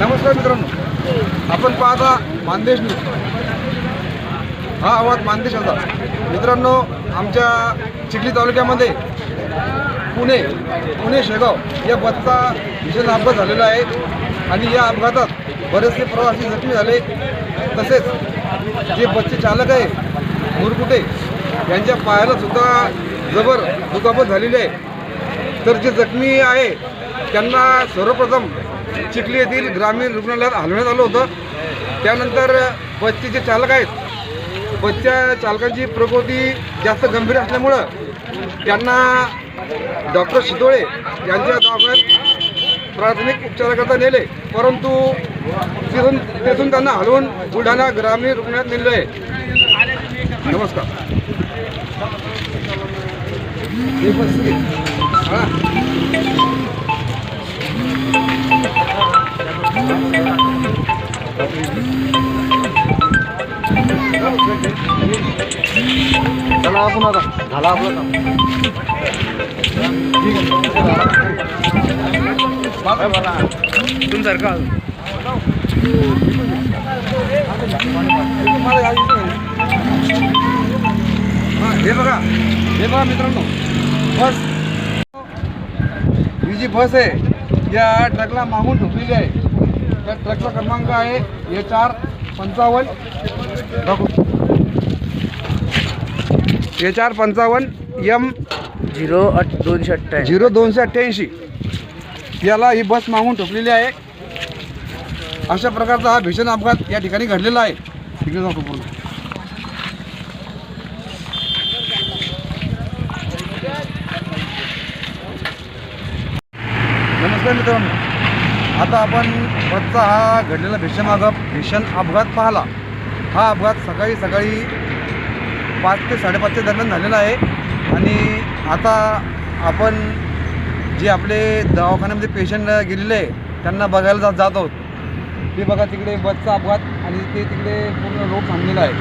नमस्कार मित्रांनो. आपण पाहता मानदेश न्यूज हा आवाज मानदेश होता. मित्रांनो आमच्या चिखली तालुक्यामध्ये पुणे पुणे शेगाव या बसचा भीषण अपघात झालेला आहे. आणि या अपघातात बरेचसे प्रवासी जखमी झाले. तसेच जे बसचे चालक आहे मुरकुटे यांच्या पायाला सुद्धा जबर दुखापत झालेली आहे. तर जे जखमी आहे त्यांना सर्वप्रथम चिखली येथील ग्रामीण रुग्णालयात हलवण्यात आलं होतं. त्यानंतर बसचे जे चालक आहेत बसच्या चालकांची प्रकृती जास्त गंभीर असल्यामुळं त्यांना डॉक्टर शितोळे यांच्या दवाखान्यात प्राथमिक उपचाराकरता नेले. परंतु तिथून तिथून त्यांना हलवून बुलढाणा ग्रामीण रुग्णालयात नेलं आहे. नमस्कार. हां. बस आपण आता. झाला आपलं काम. तुम सारखा हे बघा हे बघा मित्रांनो बस. ही जी बस आहे या ट्रकला मागून ठोकलेली आहे. त्या ट्रकचा क्रमांक आहे ए चार पंचावन्न. बघू. ए चार पंचावन्न एम झिरो अठ दोनशे अठ्ठ्याऐंशी झिरो दोनशे अठ्ठ्याऐंशी. याला ही बस मागून ठोकलेली आहे. अशा प्रकारचा हा भीषण अपघात या ठिकाणी घडलेला आहे. तिकडे जातो पूर्ण नमस्कार मित्रांनो. आता आपण बसचा हा घडलेला भीषण अपघात भीषण अपघात पाहला. हा अपघात सकाळी सकाळी पाच ते साडेपाचच्या दरम्यान झालेला आहे. आणि आता आपण जे आपले दवाखान्यामध्ये पेशंट गेलेले आहे त्यांना बघायला जात जात आहोत. ते बघा तिकडे बसचा अपघात आणि ते तिकडे पूर्ण रोग थांबलेला आहे.